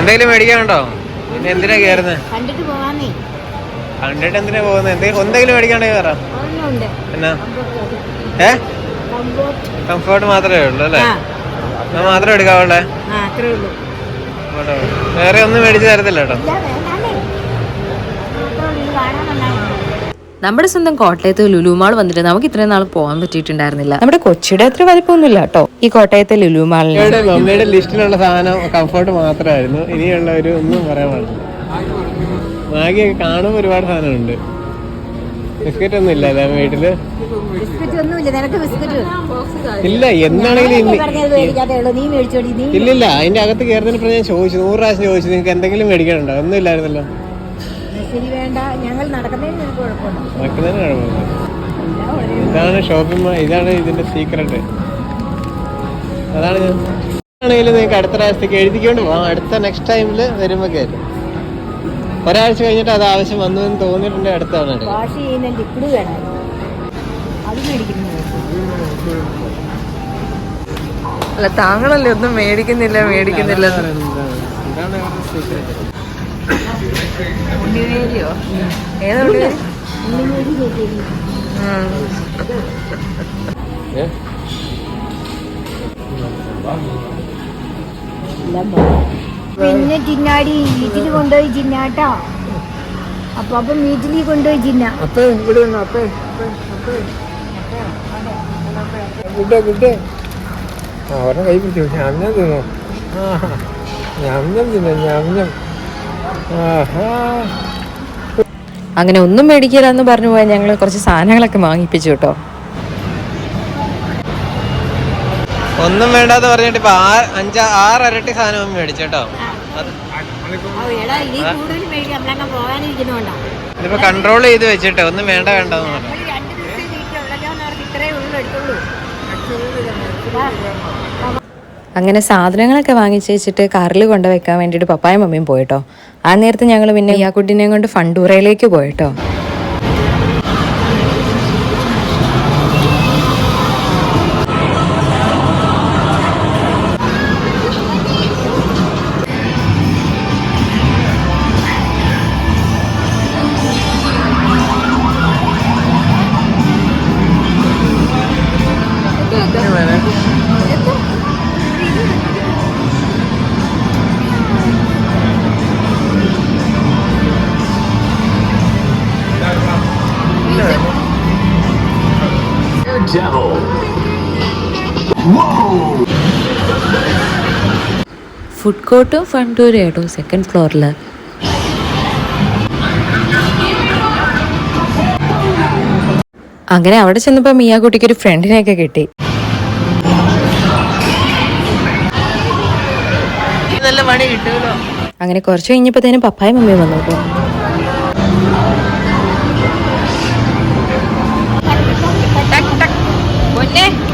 എന്തെങ്കിലും മേടിക്കാനുണ്ടോ? പിന്നെ എന്തിനാ കയറുന്നത് കണ്ടിട്ട് പോവാന്നേ. കണ്ടിട്ട് എന്തിനാ പോകുന്നത് എന്തെങ്കിലും എന്തെങ്കിലും മേടിക്കാണ്ട് കയറാം എന്നാ? ഏ? കംഫർട്ട്. മാത്രമേ ഉള്ളൂ അല്ലേ? ഞാൻ മാത്രമേ എടുക്കാവുള്ളേ. വേറെ ഒന്നും മേടിച്ചു തരത്തില്ല കേട്ടോ. നമ്മുടെ സ്വന്തം കോട്ടയത്ത് ലുലുമാൾ വന്നിട്ട് നമുക്ക് ഇത്രയും നാൾ പോകാൻ പറ്റിയിട്ടുണ്ടായിരുന്നില്ല. നമ്മുടെ കൊച്ചിയുടെ അത്ര വലിപ്പമൊന്നുമില്ല കേട്ടോ. ഈ കോട്ടയത്തെ ലുലുമാളിൽ മമ്മിയുടെ ലിസ്റ്റിലുള്ള സാധനം കംഫർട്ട് മാത്രമായിരുന്നു. ഇനിയുള്ള ഒരു ഒന്നും പറയാൻ പാടില്ല. മാഗിയൊക്കെ കാണുമ്പോൾ ഒരുപാട് സാധനമുണ്ട് ബിസ്ക്കറ്റ് ഒന്നും ഇല്ല അല്ലേ വീട്ടിൽ? ഒന്നുമില്ല നിനക്ക് ബിസ്ക്കറ്റ് ഇല്ല എന്നാണെങ്കിലും ഇല്ലില്ല അതിന്റെ അകത്ത് കയറുന്നതിന് ഞാൻ ചോദിച്ചു. നൂറ് പ്രാവശ്യം ചോദിച്ചു. നിങ്ങൾക്ക് എന്തെങ്കിലും മേടിക്കാനുണ്ടോ? ഒന്നും ഇല്ലായിരുന്നല്ലോ. ശരി വേണ്ട. ഞങ്ങൾ നടക്കുന്നതിന് നടക്കുന്നതിന് കുഴപ്പമില്ല. ഇതാണ് ഷോപ്പിംഗ് ഇതാണ് ഇതിന്റെ സീക്രട്ട് അതാണ് ആണെങ്കിലും നിങ്ങൾക്ക് അടുത്ത പ്രാവശ്യത്തേക്ക് എഴുതിക്കൊണ്ട് പോകാം അടുത്ത നെക്സ്റ്റ് ടൈമിൽ വരുമ്പോൾ കയറ്റും ഒരാഴ്ച കഴിഞ്ഞിട്ട് അത് ആവശ്യം വന്നു എന്ന് തോന്നിയിട്ടുണ്ട് അടുത്താണ് വാഷ് ചെയ്യുന്ന ലിക്വിഡ് വേണം. അത് അല്ല താങ്കളല്ലേ ഒന്നും മേടിക്കുന്നില്ല മേടിക്കുന്നില്ല ഇതാണ് സീക്രട്ട് ഉണ്ണിവേലിയോ ഏതാ. പിന്നെ ചിന്നാടി വീട്ടിൽ കൊണ്ടുപോയി ചിന്നാട്ടോ അപ്പൊ അപ്പം വീട്ടിൽ കൊണ്ടുപോയി ജിന്ന. അപ്പേ ഇവിടെ വന്നു അപ്പേ ഗുഡ് ഗുഡ് ആ ഒരെണ്ണം കൈ പിടിച്ചു ഞാൻ തിന്നു. ഞാൻ തിന്നു ഞാമിഞ്ഞം അങ്ങനെ ഒന്നും മേടിക്കില്ല എന്ന് പറഞ്ഞു പോയാൽ ഞങ്ങൾ കുറച്ച് സാധനങ്ങളൊക്കെ വാങ്ങിപ്പിച്ചു കേട്ടോ. ഒന്നും വേണ്ടാന്ന് പറഞ്ഞിട്ട് ഇപ്പൊ ആറ് അഞ്ച് ആറ് ഇരട്ടി സാധനം മേടിച്ചു കേട്ടോ. ഇതിപ്പോ കൺട്രോൾ ചെയ്ത് വെച്ചിട്ട് ഒന്നും വേണ്ട വേണ്ടെന്ന് പറഞ്ഞു. ദിവസം വീട്ടിലുള്ളല്ലോ ഉള്ളൂ എടുത്തുള്ളൂ. അങ്ങനെ സാധനങ്ങളൊക്കെ വാങ്ങിച്ച് വെച്ചിട്ട് കാറിൽ കൊണ്ട് വെക്കാൻ വേണ്ടിയിട്ട് പപ്പായും മമ്മിയും പോയിട്ടോ. ആ നേരത്ത് ഞങ്ങൾ പിന്നെ ഈ ആ കുട്ടീനെയും കൊണ്ട് ഫണ്ടൂറയിലേക്ക് പോയിട്ടോ. ഫുഡ് കോർട്ടും ഫണ്ടൂരും കേട്ടോ സെക്കൻഡ് ഫ്ലോറിൽ അങ്ങനെ അവിടെ ചെന്നപ്പോൾ മിയാക്കുട്ടിക്ക് ഒരു ഫ്രണ്ടിനെയൊക്കെ കിട്ടി. നല്ല പണി കിട്ടുമല്ലോ അങ്ങനെ കുറച്ച് കഴിഞ്ഞപ്പോഴത്തേനും പപ്പായും മമ്മിയും വന്നു കേട്ടോ.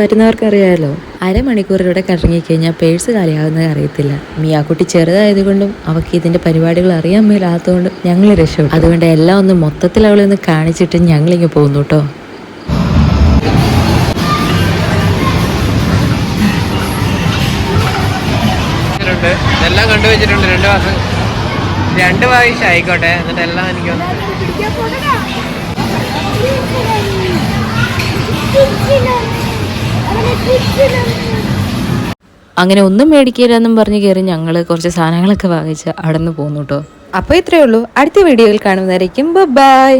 വരുന്നവർക്ക് അറിയാലോ അരമണിക്കൂറിലൂടെ കറങ്ങിക്കഴിഞ്ഞാൽ പേഴ്സ് കാലിയാകുന്നത് അറിയത്തില്ല. മിയാക്കുട്ടി ചെറുതായതുകൊണ്ടും അവൾക്ക് ഇതിന്റെ പരിപാടികൾ അറിയാൻ മേലാത്തതുകൊണ്ടും ഞങ്ങൾ രക്ഷപ്പെട്ടു. അതുകൊണ്ട് എല്ലാം ഒന്ന് മൊത്തത്തിൽ അവളെ ഒന്ന് കാണിച്ചിട്ട് ഞങ്ങളിങ്ങ് പോകുന്നു കേട്ടോ എല്ലാം ഇതെല്ലാം കണ്ടുവച്ചിട്ടുണ്ട് രണ്ട് മാസം. രണ്ട് പ്രാവശ്യം ആയിക്കോട്ടെ. എന്നിട്ട് എല്ലാം എനിക്ക് അങ്ങനെ ഒന്നും മേടിക്കില്ലെന്നും പറഞ്ഞ് കയറി ഞങ്ങൾ കുറച്ച് സാധനങ്ങളൊക്കെ വാങ്ങിച്ച് അവിടെ നിന്ന് പോന്നു കേട്ടോ. അപ്പോൾ ഇത്രേ ഉള്ളൂ. അടുത്ത വീഡിയോയിൽ കാണുന്നതായിരിക്കും ബൈ.